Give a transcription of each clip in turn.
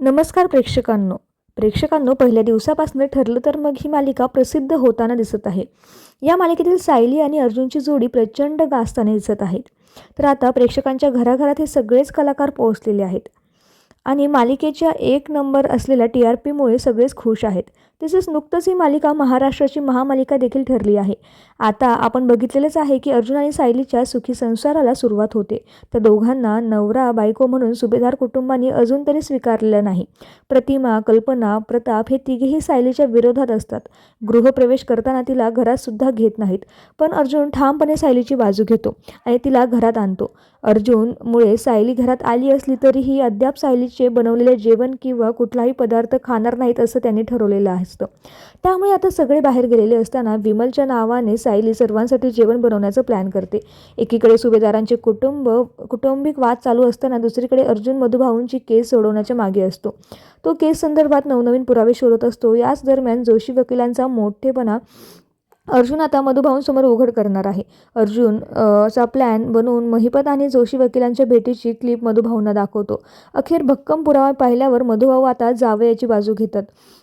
नमस्कार प्रेक्षकांनो. प्रेक्षकांनो पहिल्या दिवसापासून ठरलं तर मग ही मालिका प्रसिद्ध होताना दिसत आहे. या मालिकेतील सायली आणि अर्जुनची जोडी प्रचंड गाजताना दिसत आहेत. तर आता प्रेक्षकांच्या घराघरात हे सगळेच कलाकार पोहोचलेले आहेत. आणि मालिकेच्या एक नंबर असलेल्या टी आर पीमुळे सगळेच खुश आहेत. तसेच नुकतंच ही मालिका महाराष्ट्राची महामालिका देखील ठरली आहे. आता आपण बघितलेलंच आहे की अर्जुन आणि सायलीच्या सुखी संसाराला सुरुवात होते. त्या दोघांना नवरा बायको म्हणून सुभेदार कुटुंबांनी अजून तरी स्वीकारलेलं नाही. प्रतिमा कल्पना प्रताप हे तिघेही सायलीच्या विरोधात असतात. गृहप्रवेश करताना तिला घरातसुद्धा घेत नाहीत. पण अर्जुन ठामपणे सायलीची बाजू घेतो आणि तिला घरात आणतो. अर्जुनमुळे सायली घरात आली असली तरीही अद्याप सायली आईचे बनवलेले जेवण किंवा कुठलाही पदार्थ खाणार नाहीत असं त्यांनी ठरवलेलं असतं. त्यामुळे आता सगळे बाहेर गेलेले असताना विमलच्या नावाने सायली सर्वांसाठी जेवण बनवण्याचा प्लॅन करते. एकीकडे सुभेदारांचे कुटुंब कुटुंबिक वाद चालू असताना दुसरीकडे अर्जुन मधुभाऊंची केस सोडवण्याच्या मागे असतो. तो केस संदर्भात नवनवीन पुरावे शोधत असतो. याच दरम्यान जोशी वकिलांचा मोठेपणा अर्जुन आता मधुभाऊंसमोर उघड करणार आहे. अर्जुन असा चा प्लॅन बनवून महिपत आणि जोशी वकिलांच्या भेटीची क्लिप मधुभाऊंना दाखवतो. अखेर भक्कम पुरावा पाहिल्यावर मधुभाऊ आता जावयाची बाजू घेतात.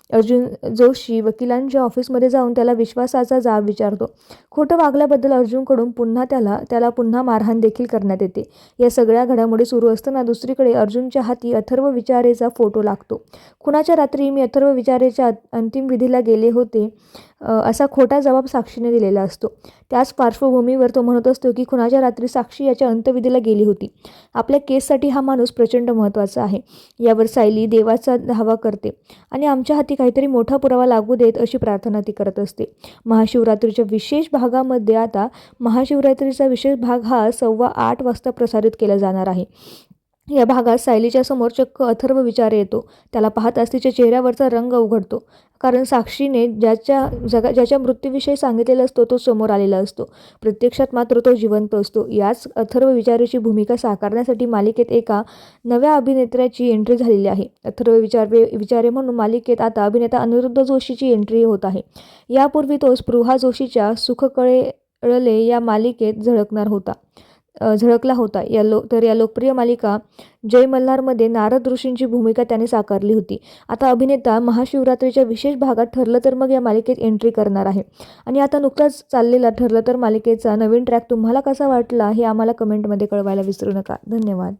अर्जुन जोशी वकिलांच्या ऑफिसमध्ये जाऊन त्याला विश्वासाचा जाब विचारतो. खोटं वागल्याबद्दल अर्जुनकडून पुन्हा त्याला त्याला पुन्हा मारहाण देखील करण्यात येते. या सगळ्या घडामोडी सुरू असताना दुसरीकडे अर्जुनच्या हाती अथर्व विचारेचा फोटो लागतो. खुनाच्या रात्री मी अथर्व विचारेच्या अंतिम विधीला गेले होते असा खोटा जबाब साक्षीने दिलेला असतो. त्याच पार्श्वभूमीवर तो म्हणत असतो की खुनाच्या रात्री साक्षी याच्या अंत्यविधीला गेली होती. आपल्या केससाठी हा माणूस प्रचंड महत्त्वाचा आहे. यावर सायली देवाचा धावा करते आणि आमच्या हाती काहीतरी मोठा पुरावा लागू देत अशी प्रार्थना ती करत असते. महाशिवरात्रीच्या विशेष भागामध्ये आता महाशिवरात्रीचा विशेष भाग हा सव्वा आठ वाजता प्रसारित केला जाणार आहे. या भागात सायलीच्या समोर चक्क अथर्व विचार येतो. त्याला पाहताच तिच्या चेहऱ्यावरचा रंग उघडतो. कारण साक्षीने ज्याच्या जगा ज्याच्या मृत्यूविषयी सांगितलेलं असतो तो समोर आलेला असतो. प्रत्यक्षात मात्र तो जिवंत असतो. याच अथर्व विचारेची भूमिका साकारण्यासाठी मालिकेत एका नव्या अभिनेत्र्याची एंट्री झालेली आहे. अथर्व विचार विचारे म्हणून मालिकेत आता अभिनेता अनिरुद्ध जोशीची एंट्री होत आहे. यापूर्वी तो स्पृहा जोशीच्या सुखकळेळले या मालिकेत झळकणार होता. झळकला होता. या लो तर या लोकप्रिय मालिका जय मल्हारमध्ये नारद ऋषींची भूमिका त्याने साकारली होती. आता अभिनेता महाशिवरात्रीच्या विशेष भागात ठरलं तर मग या मालिकेत एंट्री करणार आहे. आणि आता नुकताच चाललेला ठरलं तर मालिकेचा नवीन ट्रॅक तुम्हाला कसा वाटला हे आम्हाला कमेंटमध्ये कळवायला विसरू नका. धन्यवाद.